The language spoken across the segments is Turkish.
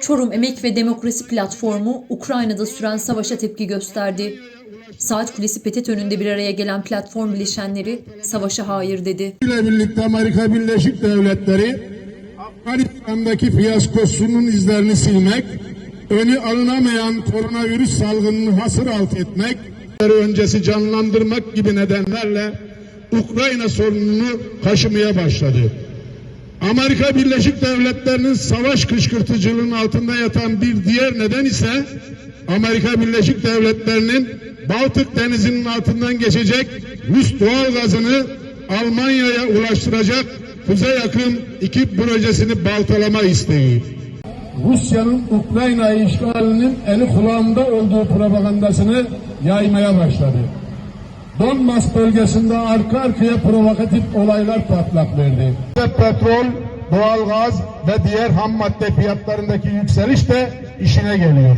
Çorum Emek ve Demokrasi Platformu Ukrayna'da süren savaşa tepki gösterdi. Saat Kulesi Petet önünde bir araya gelen platform bileşenleri savaşa hayır dedi. ile birlikte Amerika Birleşik Devletleri Afganistan'daki fiyaskosunun izlerini silmek, önü alınamayan koronavirüs salgınını hasır alt etmek, öncesi canlandırmak gibi nedenlerle Ukrayna sorununu kaşımaya başladı. Amerika Birleşik Devletleri'nin savaş kışkırtıcılığının altında yatan bir diğer neden ise Amerika Birleşik Devletleri'nin Baltık Denizi'nin altından geçecek Rus doğal gazını Almanya'ya ulaştıracak Kuzey Akım 2 projesini baltalama isteği. Rusya'nın Ukrayna işgalinin eli kulağında olduğu propagandasını yaymaya başladı. Donbas bölgesinde arka arkaya provokatif olaylar patlak verdi. Petrol, doğalgaz ve diğer ham madde fiyatlarındaki yükseliş de işine geliyor.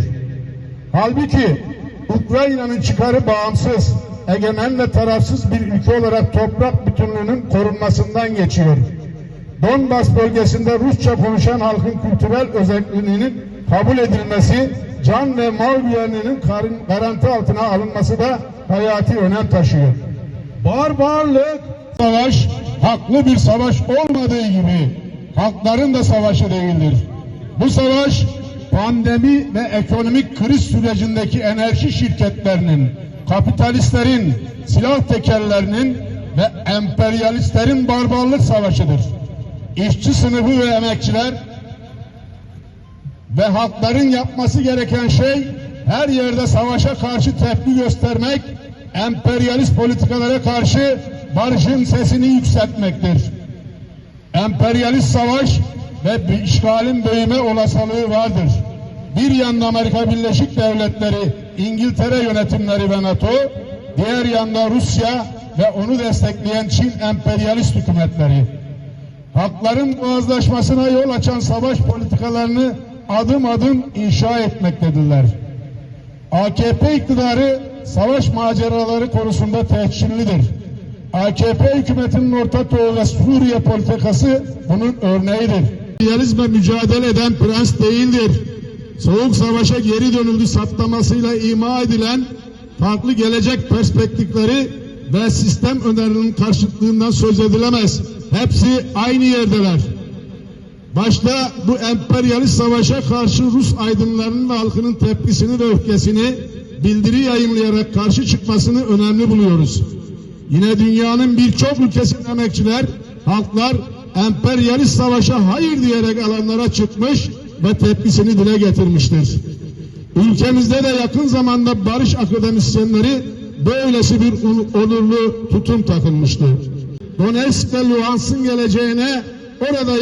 Halbuki Ukrayna'nın çıkarı bağımsız, egemen ve tarafsız bir ülke olarak toprak bütünlüğünün korunmasından geçiyor. Donbas bölgesinde Rusça konuşan halkın kültürel özelliğinin kabul edilmesi, can ve mal güvenliğinin garanti altına alınması da hayati önem taşıyor. Barbarlık savaş haklı bir savaş olmadığı gibi halkların da savaşı değildir. Bu savaş pandemi ve ekonomik kriz sürecindeki enerji şirketlerinin, kapitalistlerin, silah tekerlerinin ve emperyalistlerin barbarlık savaşıdır. İşçi sınıfı ve emekçiler ve halkların yapması gereken şey her yerde savaşa karşı tepki göstermek, emperyalist politikalara karşı barışın sesini yükseltmektir. Emperyalist savaş ve işgalin büyüme olasılığı vardır. Bir yanda Amerika Birleşik Devletleri, İngiltere yönetimleri ve NATO, diğer yanda Rusya ve onu destekleyen Çin emperyalist hükümetleri hakların boğazlaşmasına yol açan savaş politikalarını adım adım inşa etmektedirler. AKP iktidarı savaş maceraları konusunda tehcirlidir. AKP hükümetinin Orta Doğu ve Suriye politikası bunun örneğidir. Emperyalizme mücadele eden prens değildir. Soğuk savaşa geri dönüldü saptamasıyla ima edilen farklı gelecek perspektifleri ve sistem önerinin karşıtlığından söz edilemez. Hepsi aynı yerdeler. Başta bu emperyalist savaşa karşı Rus aydınlarının ve halkının tepkisini ve öfkesini bildiri yayınlayarak karşı çıkmasını önemli buluyoruz. Yine dünyanın birçok ülkesinin emekçiler, halklar emperyalist savaşa hayır diyerek alanlara çıkmış ve tepkisini dile getirmiştir. Ülkemizde de yakın zamanda barış akademisyenleri böylesi bir onurlu tutum takılmıştı. Donetsk ve Luhansk'ın geleceğine orada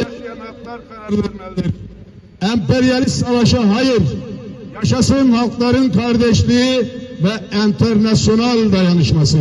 halklar karar vermelidir. Emperyalist savaşa hayır, yaşasın halkların kardeşliği ve internasyonal dayanışması.